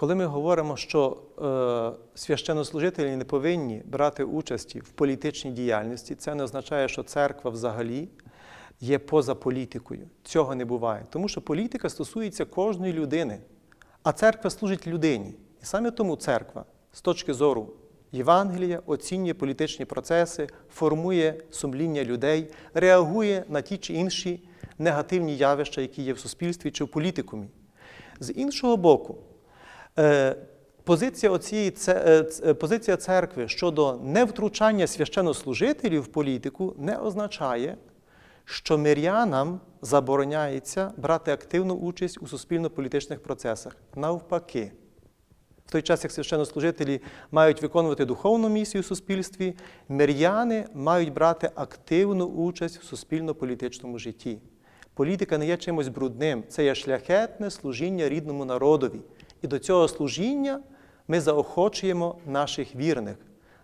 Коли ми говоримо, що е, священнослужителі не повинні брати участі в політичній діяльності, це не означає, що церква взагалі є поза політикою. Цього не буває. Тому що політика стосується кожної людини, а церква служить людині. І саме тому церква з точки зору Євангелія оцінює політичні процеси, формує сумління людей, реагує на ті чи інші негативні явища, які є в суспільстві чи в політикумі. З іншого боку, позиція, оцієї, е, е, позиція церкви щодо невтручання священнослужителів в політику не означає, що мирянам забороняється брати активну участь у суспільно-політичних процесах. Навпаки, в той час, як священнослужителі мають виконувати духовну місію в суспільстві, миряни мають брати активну участь в суспільно-політичному житті. Політика не є чимось брудним, це є шляхетне служіння рідному народові. І до цього служіння ми заохочуємо наших вірних.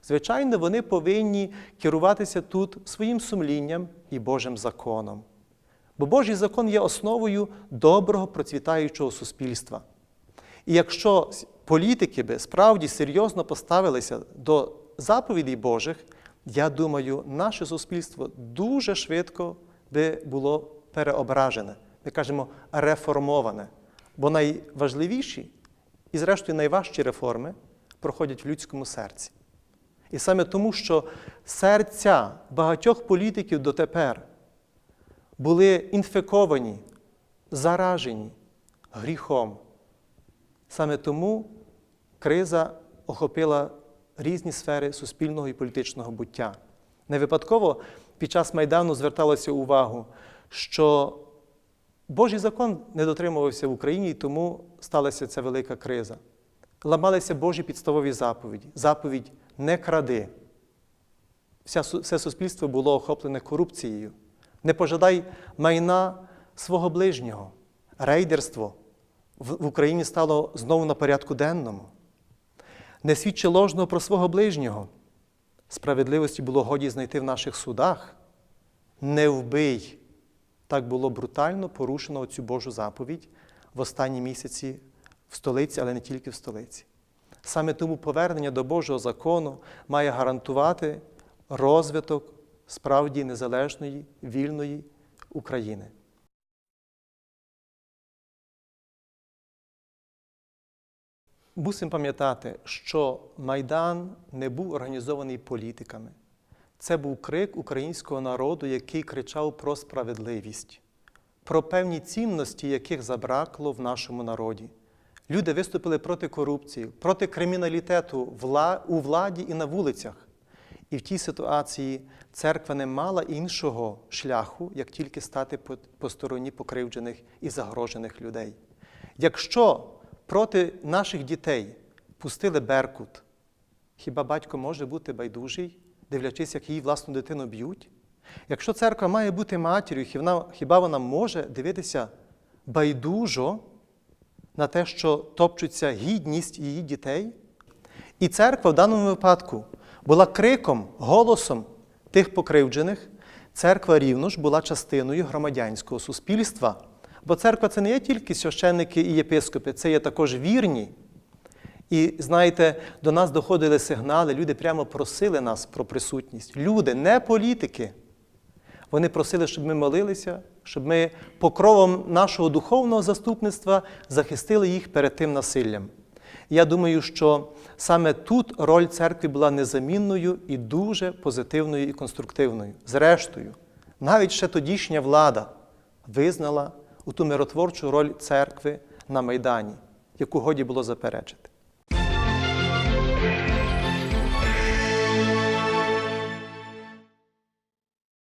Звичайно, вони повинні керуватися тут своїм сумлінням і Божим законом. Бо Божий закон є основою доброго процвітаючого суспільства. І якщо політики би справді серйозно поставилися до заповідей Божих, я думаю, наше суспільство дуже швидко би було переображене. Ми кажемо реформоване. Бо найважливіші і, зрештою, найважчі реформи проходять в людському серці. І саме тому, що серця багатьох політиків дотепер були інфековані, заражені гріхом. Саме тому криза охопила різні сфери суспільного і політичного буття. Не випадково під час Майдану зверталося увагу, що Божий закон не дотримувався в Україні, і тому сталася ця велика криза. Ламалися Божі підставові заповіді. Заповідь не кради. Вся, все суспільство було охоплене корупцією. Не пожадай майна свого ближнього. Рейдерство в Україні стало знову на порядку денному. Не свідчи ложного про свого ближнього. Справедливості було годі знайти в наших судах. Не вбий. Так було брутально порушено цю Божу заповідь в останні місяці в столиці, але не тільки в столиці. Саме тому повернення до Божого закону має гарантувати розвиток справді незалежної, вільної України. Мусимо пам'ятати, що Майдан не був організований політиками. Це був крик українського народу, який кричав про справедливість, про певні цінності, яких забракло в нашому народі. Люди виступили проти корупції, проти криміналітету у владі і на вулицях. І в тій ситуації церква не мала іншого шляху, як тільки стати по, стороні покривджених і загрожених людей. Якщо проти наших дітей пустили Беркут, хіба батько може бути байдужий, дивлячись, як її власну дитину б'ють? Якщо церква має бути матір'ю, хіба- вона може дивитися байдужо на те, що топчуться гідність її дітей? І церква в даному випадку була криком, голосом тих покривджених. Церква рівно ж була частиною громадянського суспільства. Бо церква це не є тільки священники і єпископи, це є також вірні. І знаєте, до нас доходили сигнали, люди прямо просили нас про присутність. Люди, не політики. Вони просили, щоб ми молилися, щоб ми покровом нашого духовного заступництва захистили їх перед тим насиллям. Я думаю, що саме тут роль церкви була незамінною і дуже позитивною і конструктивною. Зрештою, навіть ще тодішня влада визнала у ту миротворчу роль церкви на Майдані, яку годі було заперечити.